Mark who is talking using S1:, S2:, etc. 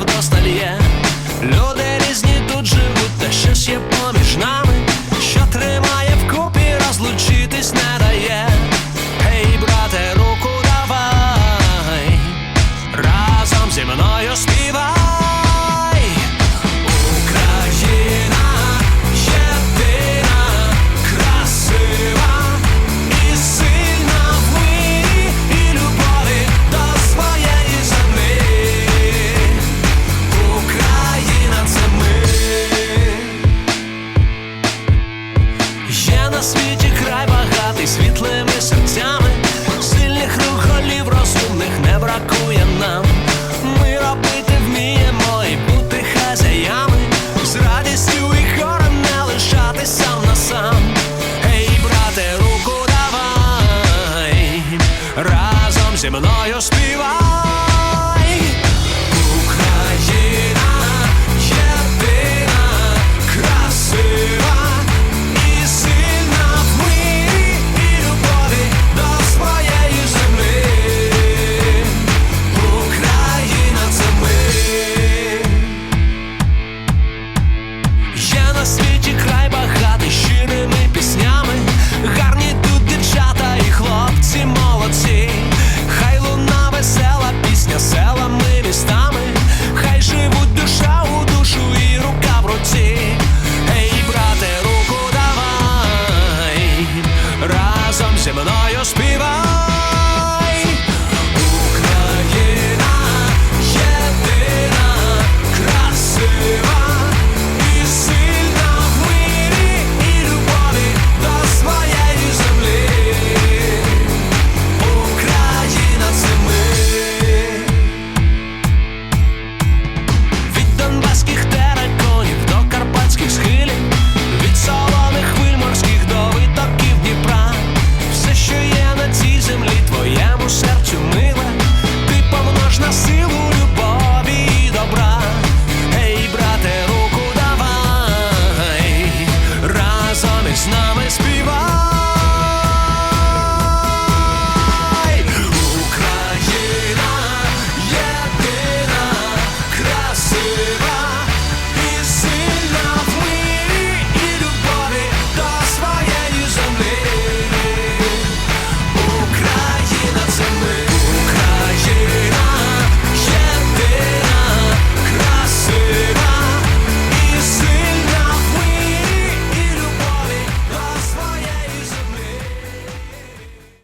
S1: вдосталь є Люди різні тут живуть, та щось є поміж нами, що тримає вкупі, розлучитись не дає земною співа. разом зі мною співай.